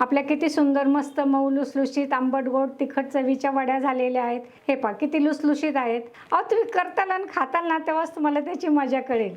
आपल्या किती सुंदर मस्त मऊ लुसलुशीत आंबट गोड तिखट चवीच्या वड्या झालेल्या आहेत. हे पा किती लुसलुशीत आहेत. अहो तुम्ही करताल आणि खाताल ना तेव्हाच तुम्हाला त्याची मजा कळेल.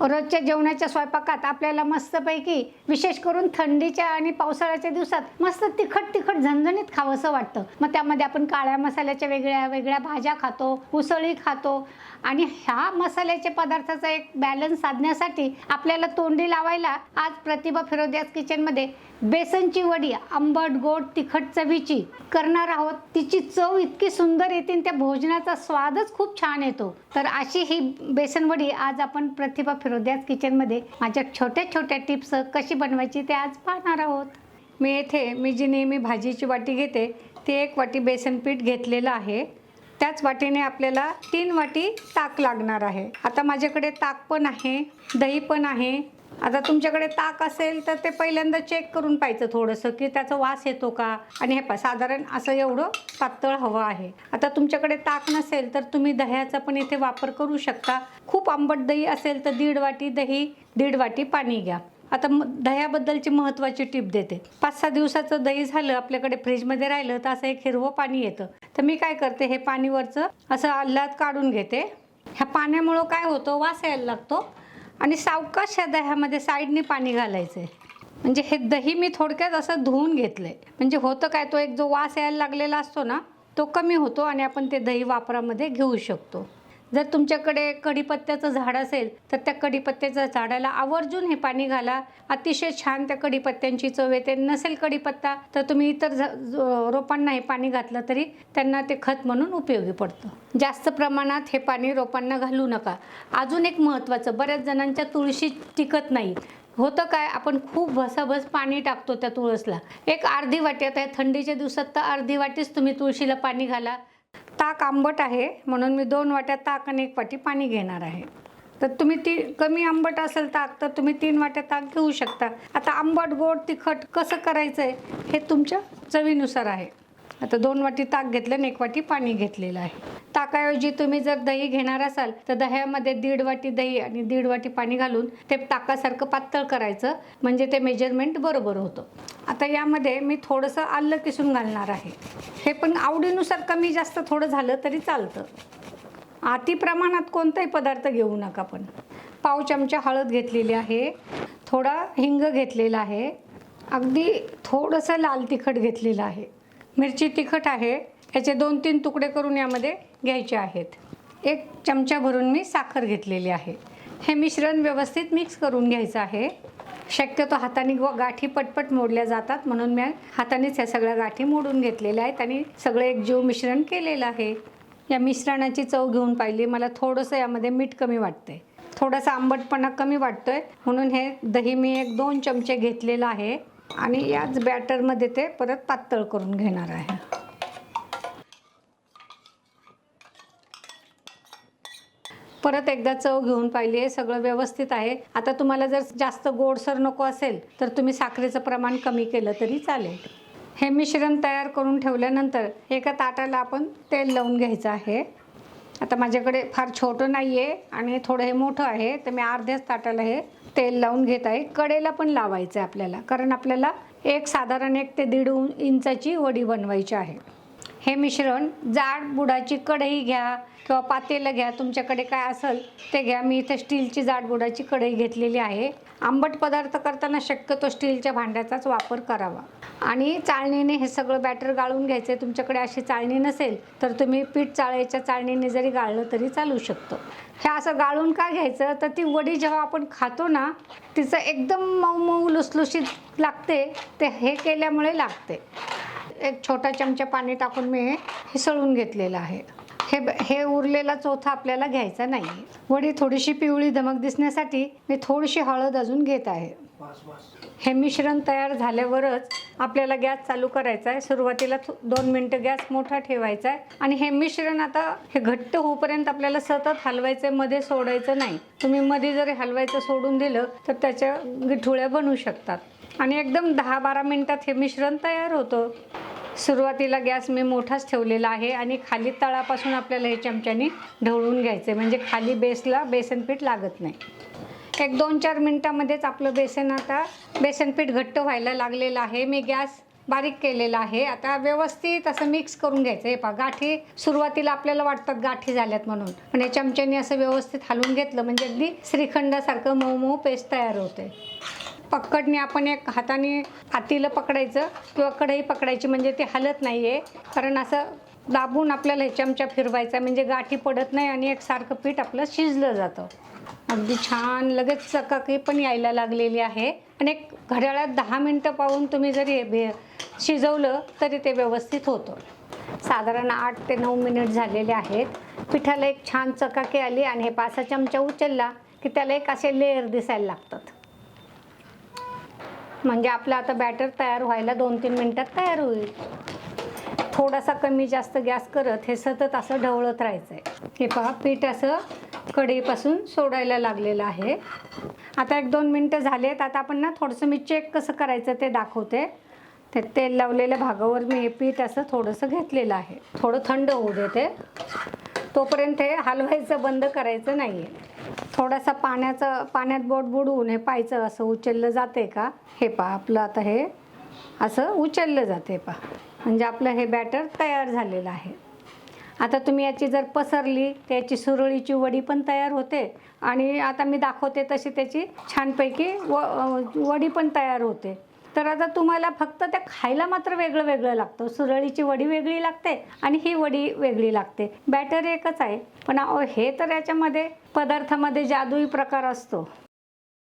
रोजच्या जेवणाच्या स्वयंपाकात आपल्याला मस्तपैकी विशेष करून थंडीच्या आणि पावसाळ्याच्या दिवसात मस्त तिखट तिखट झणझणीत खावंसं वाटतं. मग त्यामध्ये आपण काळ्या मसाल्याच्या वेगळ्या वेगळ्या भाज्या खातो उसळी खातो. आणि ह्या मसाल्याच्या पदार्थाचा एक बॅलन्स साधण्यासाठी आपल्याला तोंडी लावायला आज प्रतिभा फिरोदियास किचनमध्ये बेसनची वडी आंबट गोड तिखट चवीची करणार आहोत. तिची चव इतकी सुंदर येते आणि त्या भोजनाचा स्वादच खूप छान येतो. तर अशी ही बेसन वडी आज आपण प्रतिभा फिरोद्याच किचनमध्ये माझ्या छोट्या छोट्या टिप्स कशी बनवायची ते आज पाहणार आहोत. मी येथे मी जी नेहमी भाजीची वाटी घेते ती एक वाटी बेसन पीठ घेतलेलं आहे. त्याच वाटीने आपल्याला तीन वाटी ताक लागणार आहे. आता माझ्याकडे ताक पण आहे दही पण आहे आता तुमच्याकडे ताक असेल तर ते पहिल्यांदा चेक करून पाहिजे थोडंसं की त्याचा वास येतो का? आणि हे पा साधारण असं एवढं पातळ हवं आहे. आता तुमच्याकडे ताक नसेल तर तुम्ही दह्याचा पण इथे वापर करू शकता. खूप आंबट दही असेल तर दीड वाटी दही दीड वाटी पाणी घ्या. आता दह्याबद्दलची महत्त्वाची टिप देते. पाच सहा दिवसाचं दही झालं आपल्याकडे फ्रीजमध्ये राहिलं तर असं एक हिरवं पाणी येतं. तर मी काय करते हे पाणीवरचं असं आल्हाद काढून घेते. ह्या पाण्यामुळं काय होतं? वास यायला लागतो. आणि सावकाश ह्या दह्यामध्ये साईडने पाणी घालायचं आहे म्हणजे हे दही मी थोडक्यात असं धुवून घेतलं आहे म्हणजे होतं काय तो एक जो वास यायला लागलेला असतो ना तो कमी होतो आणि आपण ते दही वापरामध्ये घेऊ शकतो. जर तुमच्याकडे कढीपत्त्याचं झाड असेल तर त्या कढीपत्त्याच्या झाडाला आवर्जून हे पाणी घाला. अतिशय छान त्या कढीपत्त्यांची चव येते. नसेल कढीपत्ता तर तुम्ही इतर झ- रोपांना हे पाणी घातलं तरी त्यांना ते खत म्हणून उपयोगी पडतं. जास्त प्रमाणात हे पाणी रोपांना घालू नका. अजून एक महत्त्वाचं बऱ्याच जणांच्या तुळशी टिकत नाही. होतं काय आपण खूप भसाभस पाणी टाकतो त्या तुळसला. एक अर्धी वाटी आता थंडीच्या दिवसात तर अर्धी वाटीच तुम्ही तुळशीला पाणी घाला. ताक आंबट आहे म्हणून मी दोन वाट्या ताक आणि एक वाटी पाणी घेणार आहे. तर तुम्ही ती कमी आंबट असेल ताक तर तुम्ही तीन वाट्या ताक घेऊ शकता. आता आंबट गोड तिखट कसं करायचं आहे हे तुमच्या चवीनुसार आहे. आता दोन वाटी ताक घेतलं आणि एक वाटी पाणी घेतलेलं आहे. ताकाऐवजी तुम्ही जर दही घेणार असाल तर दह्यामध्ये दीड वाटी दही आणि दीड वाटी पाणी घालून ते ताकासारखं पातळ करायचं. म्हणजे ते मेजरमेंट बरोबर होतं. आता यामध्ये मी थोडंसं आलं किसून घालणार आहे. हे पण आवडीनुसार कमी जास्त थोडं झालं तरी चालतं. अति प्रमाणात कोणताही पदार्थ घेऊ नका पण. पाव चमचा हळद घेतलेली आहे. थोडा हिंग घेतलेला आहे. अगदी थोडंसं लाल तिखट घेतलेलं आहे. मिरची तिखट आहे. याचे दोन तीन तुकडे करून यामध्ये घ्यायचे आहेत. एक चमचा भरून मी साखर घेतलेली आहे. हे मिश्रण व्यवस्थित मिक्स करून घ्यायचं आहे. शक्यतो हाताने व गाठी पटपट मोडल्या जातात म्हणून मी हातानेच ह्या सगळ्या गाठी मोडून घेतलेल्या आहेत आणि सगळं एक जीव मिश्रण केलेलं आहे. या मिश्रणाची चव घेऊन पाहिली मला थोडंसं यामध्ये मीठ कमी वाटतंय. थोडासा आंबटपणा कमी वाटतोय म्हणून हे दही मी एक दोन चमचे घेतलेलं आहे आणि याच बॅटरमध्ये ते परत पातळ करून घेणार आहे. परत एकदा चव घेऊन पाहिली आहे सगळं व्यवस्थित आहे. आता तुम्हाला जर जास्त गोडसर नको असेल तर तुम्ही साखरेचं प्रमाण कमी केलं तरी चालेल. हे मिश्रण तयार करून ठेवल्यानंतर एका ताटाला आपण तेल लावून घ्यायचं आहे. आता माझ्याकडे फार छोटं नाही आहे आणि थोडं हे मोठं आहे तर मी अर्ध्याच ताटाला हे तेल लावून घेत आहे. कडेला पण लावायचं आहे आपल्याला कारण आपल्याला एक साधारण एक ते दीड इंचाची वडी बनवायची आहे. हे मिश्रण जाड बुडाची कढई घ्या किंवा पातेलं घ्या तुमच्याकडे काय असेल ते घ्या. मी इथे स्टीलची जाडबुडाची कढई घेतलेली आहे. आंबट पदार्थ करताना शक्यतो स्टीलच्या भांड्याचाच वापर करावा. आणि चाळणीने हे सगळं बॅटर गाळून घ्यायचं आहे तुमच्याकडे अशी चाळणी नसेल तर तुम्ही पीठ चाळ्याच्या चाळणीने जरी गाळलं तरी चालू शकतं. हे असं गाळून का घ्यायचं? तर ती वडी जेव्हा आपण खातो ना तिचं एकदम मऊ मऊ लुसलुशीत लागते. ते हे केल्यामुळे लागते. एक छोटा चमचा पाणी टाकून मी हे हिसळून घेतलेलं आहे. हे हे उरलेला चोथा आपल्याला घ्यायचा नाही. वडी थोडीशी पिवळी धमक दिसण्यासाठी मी थोडीशी हळद अजून घेत आहे. हे मिश्रण तयार झाल्यावरच आपल्याला गॅस चालू करायचा आहे. सुरुवातीला दोन मिनटं गॅस मोठा ठेवायचा आहे. आणि हे मिश्रण आता हे घट्ट होईपर्यंत आपल्याला सतत हलवायचं आहे मध्ये सोडायचं नाही. तुम्ही मध्ये जरी हलवायचं सोडून दिलं तर त्याच्या गिठुळ्या बनू शकतात. आणि एकदम दहा बारा मिनटात हे मिश्रण तयार होतं. सुरुवातीला गॅस मी मोठाच ठेवलेला आहे आणि खाली तळापासून आपल्याला हे चमच्याने ढवळून घ्यायचं आहे म्हणजे खाली बेसला बेसन पीठ लागत नाही. एक दोन चार मिनटामध्येच आपलं बेसन आता बेसन पीठ घट्ट व्हायला लागलेलं आहे. मी गॅस बारीक केलेला आहे. आता व्यवस्थित असं मिक्स करून घ्यायचं हे पहा गाठी सुरुवातीला आपल्याला वाटतात गाठी झाल्यात म्हणून. पण हे चमच्याने असं व्यवस्थित हलवून घेतलं म्हणजे अगदी श्रीखंडासारखं मऊ मऊ पेस्ट तयार होते पक्कडने आपण एक हाताने हातीला पकडायचं किंवा कढई पकडायची म्हणजे ते हलत नाही आहे कारण असं दाबून आपल्याला हे चमचा फिरवायचा म्हणजे गाठी पडत नाही आणि एक सारखं पीठ आपलं शिजलं जातं. अगदी छान लगेच चकाकी पण यायला लागलेली आहे. आणि एक घड्याळात दहा मिनटं पाहून तुम्ही जरी हे भे शिजवलं तरी ते व्यवस्थित होतं. साधारण आठ ते नऊ मिनिट झालेले आहेत. पिठाला एक छान चकाकी आली आणि हे पासा चमचा उचलला की त्याला एक असे लेअर दिसायला लागतात. म्हणजे आपलं आता बॅटर तयार व्हायला दोन तीन मिनटात तयार होईल. थोडासा कमी जास्त गॅस करत हे सतत असं ढवळत राहायचं आहे हे पहा पीठ असं कढईपासून सोडायला लागलेलं आहे. आता एक दोन मिनटं झालेत. आता आपण ना थोडंसं मी चेक कसं करायचं ते दाखवते. ते तेल लावलेल्या भागावर मी हे पीठ असं थोडंसं घेतलेलं आहे. थोडं थंड होऊ देते तोपर्यंत हे हलवायचं बंद करायचं नाही आहे थोडासा पाण्याचं पाण्यात बोट बुडवून हे पाहायचं असं उचललं जाते का? हे पहा आपलं आता हे असं उचललं जाते पहा. म्हणजे आपलं हे बॅटर तयार झालेलं आहे. आता तुम्ही याची जर पसरली तर याची सुरळीची वडी पण तयार होते. आणि आता मी दाखवते तशी त्याची छानपैकी व वडी पण तयार होते. तर आता तुम्हाला फक्त त्या खायला मात्र वेगळं वेगळं लागतं. सुरळीची वडी वेगळी लागते आणि ही वडी वेगळी लागते. बॅटर एकच आहे. पण हे तर याच्यामध्ये पदार्थामध्ये जादुई प्रकार असतो.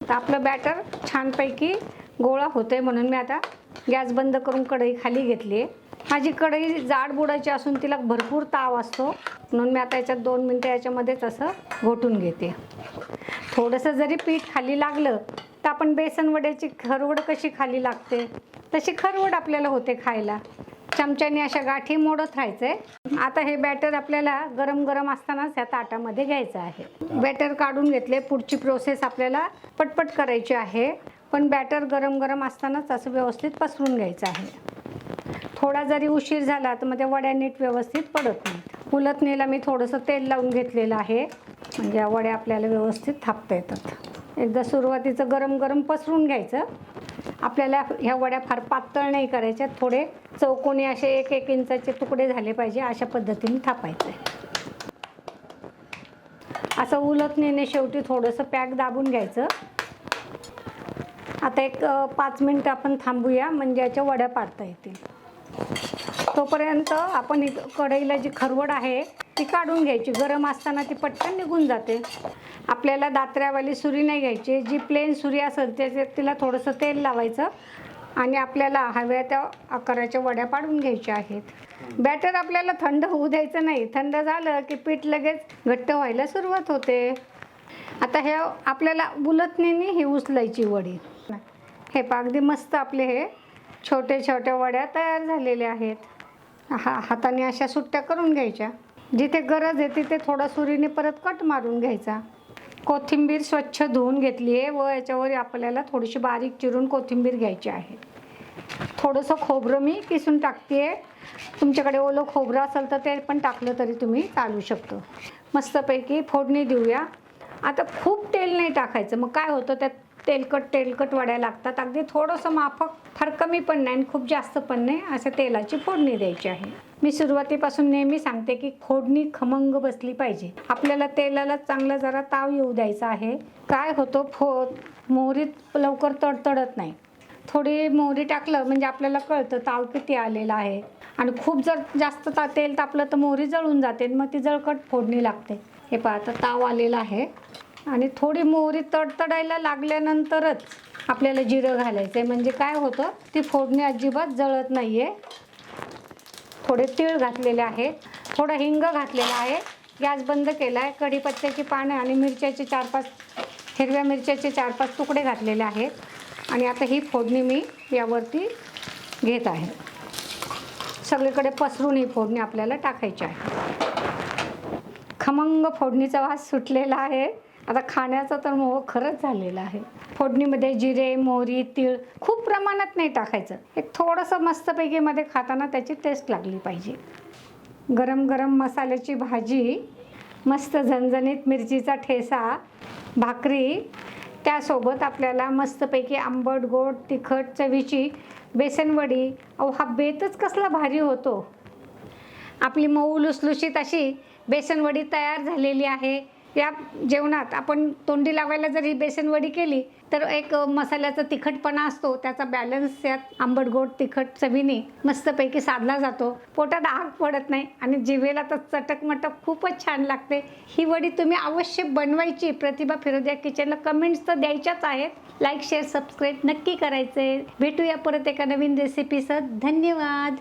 तर आपलं बॅटर छानपैकी गोळा होते म्हणून मी आता गॅस बंद करून कढई खाली घेतली आहे. माझी कढई जाड बुडायची असून तिला भरपूर ताव असतो. म्हणून मी आता याच्यात दोन मिनटं याच्यामध्येच असं घोटून घेते. थोडंसं जरी पीठ खाली लागलं तर आपण बेसन वड्याची खरवड कशी खाली लागते? तशी खरवड आपल्याला होते खायला. चमच्याने अशा गाठी मोडत राहायचंय आता हे बॅटर आपल्याला गरम गरम असतानाच या ताटामध्ये घ्यायचं आहे. बॅटर काढून घेतले पुढची प्रोसेस आपल्याला पटपट करायची आहे. पण बॅटर गरम गरम असतानाच असं व्यवस्थित पसरून घ्यायचं आहे. थोडा जरी उशीर झाला तर मग त्या वड्या नीट व्यवस्थित पडत नाहीत. उलटणीला मी थोडंसं तेल लावून घेतलेलं आहे. म्हणजे वड्या आपल्याला व्यवस्थित थापता येतात. एकदा सुरुवातीचं गरम गरम पसरून घ्यायचं. आपल्याला ह्या वड्या फार पातळ नाही करायच्या थोडे चौकोनी असे एक एक इंचाचे तुकडे झाले पाहिजे अशा पद्धतीने थापायचे असं उलटणीने शेवटी थोडंसं पॅक दाबून घ्यायचं. आता एक पाच मिनटं आपण थांबूया म्हणजे याच्या वड्या पाडता येतील. तोपर्यंत आपण कढईला जी खरवड आहे ती काढून घ्यायची. गरम असताना ती पटकन निघून जाते. आपल्याला दात्र्यावाली सुरी नाही घ्यायची. जी प्लेन सुरी असेल त्याच्यात तिला थोडंसं तेल लावायचं आणि आपल्याला हव्या त्या आकाराच्या वड्या पाडून घ्यायच्या आहेत. बॅटर आपल्याला थंड होऊ द्यायचं नाही. थंड झालं की पीठ लगेच घट्ट व्हायला सुरुवात होते. आता हे आपल्याला बुलतणीने ही उचलायची वडी. हे पा अगदी मस्त आपले हे छोटे छोट्या वड्या तयार झालेल्या आहेत. हा हाताने अशा सुट्ट्या करून घ्यायच्या. जिथे गरज आहे तिथे थोडा सुरीने परत कट मारून घ्यायचा. कोथिंबीर स्वच्छ धुवून घेतली आहे व याच्यावर आपल्याला थोडीशी बारीक चिरून कोथिंबीर घ्यायची आहे. थोडंसं खोबरं मी किसून टाकते तुमच्याकडे ओलं खोबरं असेल तर ते पण टाकलं तरी तुम्ही चालू शकतो. मस्तपैकी फोडणी देऊया. आता खूप तेल नाही टाकायचं. मग काय होतं? त्यात तेलकट तेलकट वड्या लागतात. अगदी थोडंसं माफक फार कमी पण नाही आणि खूप जास्त पण नाही असं तेलाची फोडणी द्यायची आहे. मी सुरुवातीपासून नेहमी सांगते की फोडणी खमंग बसली पाहिजे. आपल्याला तेलाला चांगला जरा ताव येऊ द्यायचा आहे. काय होतो फो मोहरीत लवकर तडतडत नाही. थोडी मोहरी टाकलं म्हणजे आपल्याला कळतं ताव किती आलेला आहे. आणि खूप जर जास्त ता तेल तापलं तर मोहरी जळून जाते मग ती जळकट फोडणी लागते. हे पहा आता ताव आलेला आहे. आणि थोडी मोहरी तडतडायला लागल्यानंतरच आपल्याला जिरं घालायचं आहे म्हणजे काय होतं ती फोडणी अजिबात जळत नाही आहे थोडे तीळ घातलेले आहेत. थोडं हिंग घातलेलं आहे. गॅस बंद केला आहे कढीपत्त्याची पानं आणि मिरच्याचे चार पाच हिरव्या मिरच्याचे चार पाच तुकडे घातलेले आहेत. आणि आता ही फोडणी मी यावरती घेत आहे. सगळीकडे पसरून ही फोडणी आपल्याला टाकायची आहे. खमंग फोडणीचा वास सुटलेला आहे. आता खाण्याचा तर मोह खरंच झालेला आहे. फोडणीमध्ये जिरे मोहरी तीळ खूप प्रमाणात नाही टाकायचं. एक थोडंसं मस्तपैकी मध्ये खाताना त्याची टेस्ट लागली पाहिजे. गरम गरम मसाल्याची भाजी मस्त झणझणीत मिरचीचा ठेसा भाकरी त्यासोबत आपल्याला मस्तपैकी आंबट गोड तिखट चवीची बेसनवडी अहो हा बेतच कसला भारी होतो. आपली मऊ लुसलुशीत अशी बेसनवडी तयार झालेली आहे. या जेवणात आपण तोंडी लावायला जर ही बेसनवडी केली तर एक मसाल्याचा तिखटपणा असतो त्याचा बॅलन्स यात आंबट गोड तिखट चवीने मस्तपैकी साधला जातो. पोटात आग पडत नाही आणि जिभेला तर चटक मटक खूपच छान लागते. ही वडी तुम्ही अवश्य बनवायची. प्रतिभा फिरोदिया किचनला कमेंट्स तर द्यायच्याच आहेत. लाईक शेअर सबस्क्राईब नक्की करायचे भेटूया परत एका नवीन रेसिपीसह धन्यवाद!